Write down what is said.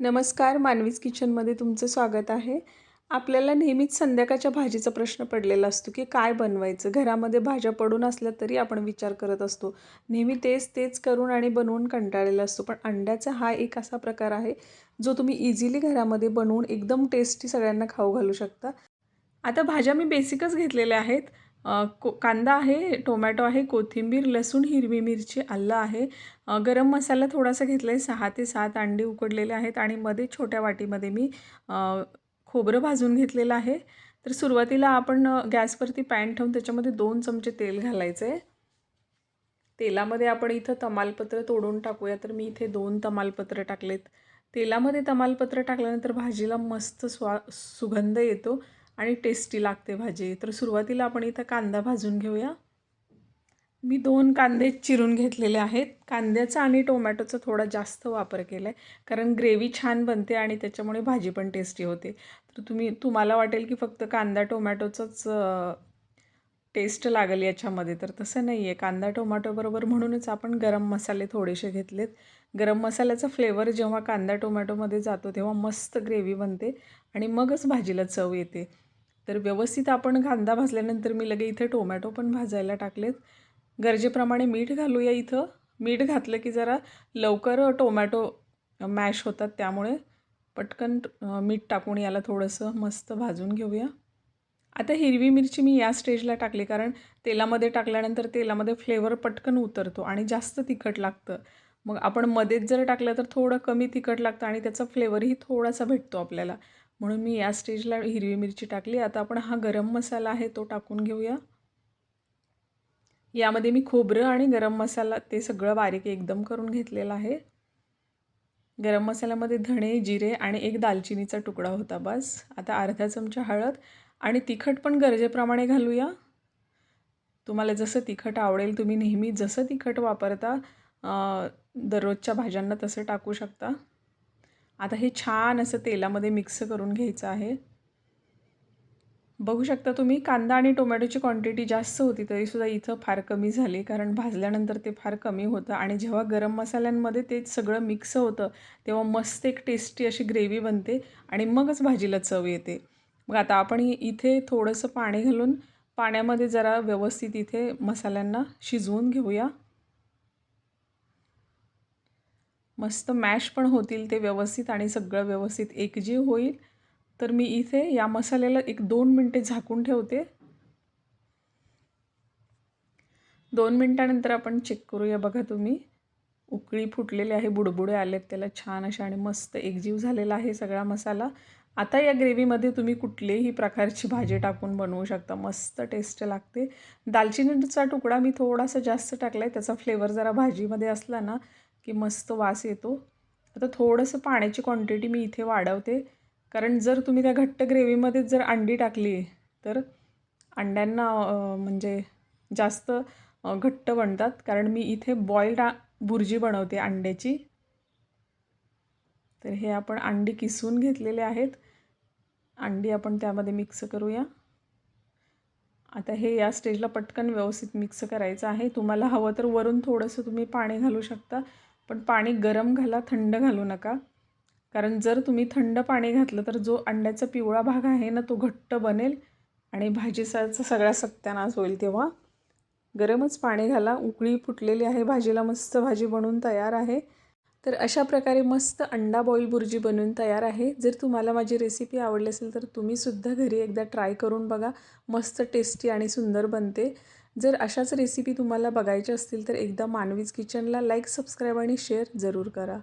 नमस्कार मानवीज किचनमध्ये तुमचं स्वागत आहे. आपल्याला नेहमीच संध्याकाळच्या भाजीचा प्रश्न पडलेला असतो की काय बनवायचं? घरामध्ये भाज्या पडून असल्या तरी आपण विचार करत असतो. नेहमी तेच तेच करून आणि बनवून कंटाळलेला असतो. पण अंड्याचा हा एक असा प्रकार आहे जो तुम्ही इझिली घरामध्ये बनवून एकदम टेस्टी सगळ्यांना खाऊ घालू शकता. आता भाज्या मी बेसिकच घेतलेल्या आहेत. को कांदा आहे टोमॅटो आहे कोथिंबीर लसूण हिरवी मिरची आलं आहे. गरम मसाला थोडासा घेतला आहे सहा ते सात अंडे उकडलेले आहेत आणि मध्ये छोट्या वाटीमध्ये मी खोबरं भाजून घेतलेलं आहे. तर सुरुवातीला आपण गॅसवरती पॅन ठेवून त्याच्यामध्ये दोन चमचे तेल घालायचं आहे तेलामध्ये आपण इथं तमालपत्र तोडून टाकूया. तर मी इथे दोन तमालपत्र टाकलेत. तेलामध्ये तमालपत्र टाकल्यानंतर भाजीला मस्त स्वा सुगंध येतो. आणि टेस्टी लागते भाजी. तर सुरुवातीला आपण इथं कांदा भाजून घेऊया. मी दोन कांदे चिरून घेतलेले आहेत. कांद्याचा आणि टोमॅटोचा थोडा जास्त वापर केला आहे कारण ग्रेव्ही छान बनते आणि त्याच्यामुळे भाजी पण टेस्टी होते. तर तुम्ही तुम्हाला वाटेल की फक्त कांदा टोमॅटोचंच टेस्ट लागेल याच्यामध्ये. तर तसं नाही आहे कांदा टोमॅटोबरोबर म्हणूनच आपण गरम मसाले थोडेसे घेतलेत. गरम मसाल्याचा फ्लेवर जेव्हा कांदा टोमॅटोमध्ये जातो तेव्हा मस्त ग्रेव्ही बनते आणि मगच भाजीला चव येते. तर व्यवस्थित आपण कांदा भाजल्यानंतर मी लगे इथे टोमॅटो पण भाजायला टाकलेत. गरजेप्रमाणे मीठ घालूया इथं. मीठ घातलं की जरा लवकर टोमॅटो मॅश होतात त्यामुळे पटकन मीठ टाकून याला थोडंसं मस्त भाजून घेऊया. आता हिरवी मिरची मी या स्टेजला टाकली कारण तेलामध्ये टाकल्यानंतर तेलामध्ये फ्लेवर पटकन उतरतो आणि जास्त तिखट लागतं. मग आपण मध्येच जर टाकलं तर थोडं कमी तिखट लागतं आणि त्याचा फ्लेवरही थोडासा भेटतो आपल्याला. म्हणून मी या स्टेजला हिरवी मिरची टाकली. आता आपण हा गरम मसाला आहे तो टाकून घेऊया. यामध्ये मी खोबरं आणि गरम मसाला ते सगळं बारीक एकदम करून घेतलेलं आहे. गरम मसाल्यामध्ये धणे जिरे आणि एक दालचिनीचा तुकडा होता बस. आता अर्धा चमचा हळद आणि तिखट पण गरजेप्रमाणे घालूया. तुम्हाला जसं तिखट आवडेल तुम्ही नेहमी जसं तिखट वापरता दररोजच्या भाज्यांना तसं टाकू शकता. आता हे छान असं तेलामध्ये मिक्स करून घ्यायचं आहे. बघू शकता तुम्ही कांदा आणि टोमॅटोची क्वांटिटी जास्त होती तरीसुद्धा इथं फार कमी झाली. कारण भाजल्यानंतर ते फार कमी होतं आणि जेव्हा गरम मसाल्यांमध्ये ते सगळं मिक्स होतं तेव्हा मस्त एक टेस्टी अशी ग्रेव्ही बनते आणि मगच भाजीला चव येते. मग आता आपण इथे थोडंसं पाणी घालून पाण्यामध्ये जरा व्यवस्थित इथे मसाल्यांना शिजवून घेऊया. मस्त मॅश पण होतील ते व्यवस्थित आणि सगळं व्यवस्थित एकजीव होईल. तर मी इथे या मसाल्याला एक दोन मिनटे झाकून ठेवते. दोन मिनटानंतर आपण चेक करूया बघा तुम्ही. उकळी फुटलेली आहे बुडबुडे आलेत त्याला छान अशा आणि मस्त एकजीव झालेला आहे सगळा मसाला. आता या ग्रेव्हीमध्ये तुम्ही कुठलेही प्रकारची भाजी टाकून बनवू शकता मस्त टेस्ट लागते. दालचिनीचा तुकडा मी थोडासा जास्त टाकला आहे त्याचा फ्लेवर जरा भाजीमध्ये असला ना की मस्त वास येतो. आता थोडंसं पाण्याची क्वांटिटी मी इथे वाढवते. कारण जर तुम्ही त्या घट्ट ग्रेव्हीमध्येच जर अंडी टाकली तर अंड्यांना म्हणजे जास्त घट्ट बनतात. कारण मी इथे बॉईल्ड बुर्जी बनवते अंड्याची. तर हे आपण अंडी किसून घेतलेले आहेत. अंडी आपण त्यामध्ये मिक्स करूया. आता हे या स्टेजला पटकन व्यवस्थित मिक्स करायचं आहे. तुम्हाला हवं तर वरून थोडंसं तुम्ही पाणी घालू शकता. पण पाणी गरम घाला थंड घालू नका. कारण जर तुम्ही थंड पाणी घातलं तर जो अंड्याचा पिवळा भाग आहे ना तो घट्ट बनेल आणि भाजीसाचा सगळा सत्यानाश होईल तेव्हा. गरमच पाणी घाला उकळी फुटलेली आहे भाजीला मस्त भाजी बनवून तयार आहे. तर अशा प्रकारे मस्त अंडा बॉईल बुर्जी बनवून तयार आहे. जर तुम्हाला माझी रेसिपी आवडली असेल तर तुम्हीसुद्धा घरी एकदा ट्राय करून बघा. मस्त टेस्टी आणि सुंदर बनते. जर अशाच रेसिपी तुम्हाला बघायच्या असतील तर एकदा मानवीज किचनला लाईक सबस्क्राईब आणि शेअर जरूर करा.